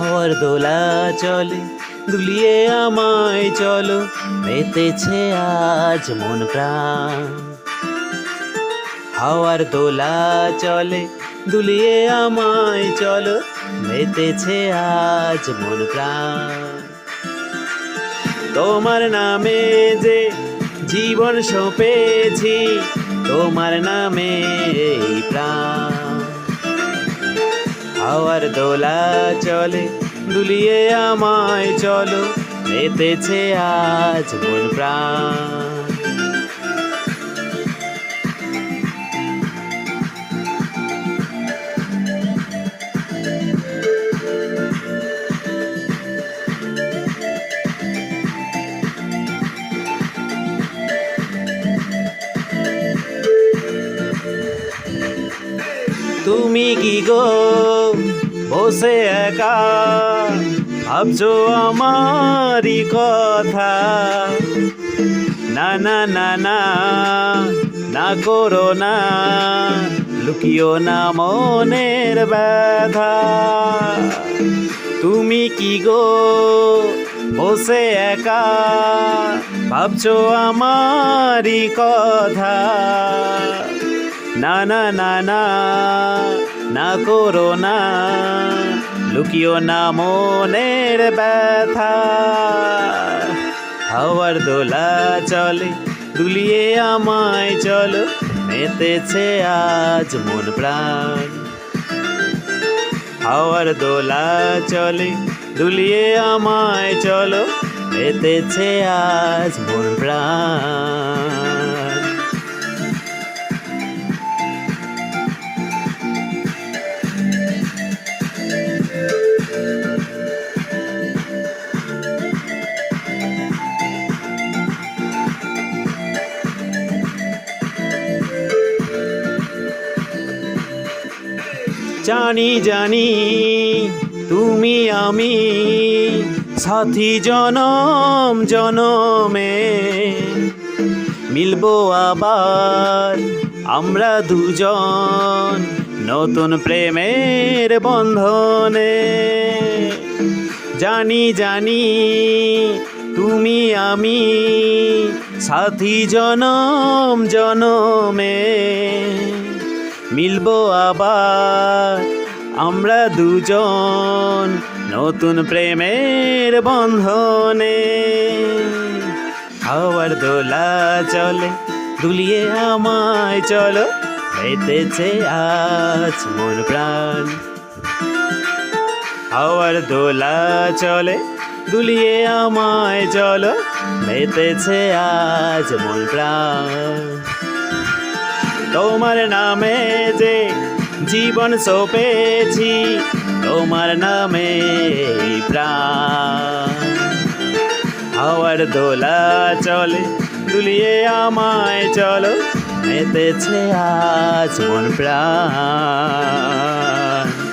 হাওয়ার দোলা চলে, দুলিয়ে আমায় চলো, মেতেছে আজ মন প্রাণ। হাওয়ার দোলা চলে, দুলিয়ে আমায় চলো, মেতেছে আজ মন প্রাণ। তোমার নামে যে জীবন সঁপেছি, তোমার নামে প্রাণ। হাওয়ার দোলা চলে দুলিয়ে আমায় চলো এতেছে আজ মন প্রাণ। তুমি কি গো? বসে একা? ভাবছ আমারই কথা? না না না না না করো না। লুকিও না মনের ব্যথা। তুমি কি গো? বসে একা? ভাবছ আমারই কথা? না না না না না করো না। লুকিও না মনের ব্যথা। হাওয়ার দোলা চলে, দুলিয়ে আমায় চলো, মেতেছে আজ মন প্রাণ। হাওয়ার দোলা চলে, দুলিয়ে আমায় চলো, মেতেছে আজ মন প্রাণ। জানি জানি, তুমি আমি, সাথী জনম, জনমে। মিলবো আবার আমরা দুজন নতুন প্রেমের বন্ধনে। জানি জানি, তুমি আমি, সাথী জনম, জনমে। মিলবো আবার। আমরা দুজন নতুন প্রেমের বন্ধনে। হাওয়ার দোলা চলে, দুলিয়ে আমায় চলো পেতেছে আজ মন প্রাণ। হাওয়ার দোলা চলে, দুলিয়ে আমায় চলো মেতেছে আজ মন প্রাণ। তোমার নামে যে জীবন সপেছি, তোমার নামে প্রাণ। দোলা চলে তুলিয়ে আমায় চলো, মেতেছে আজ মন প্রাণ।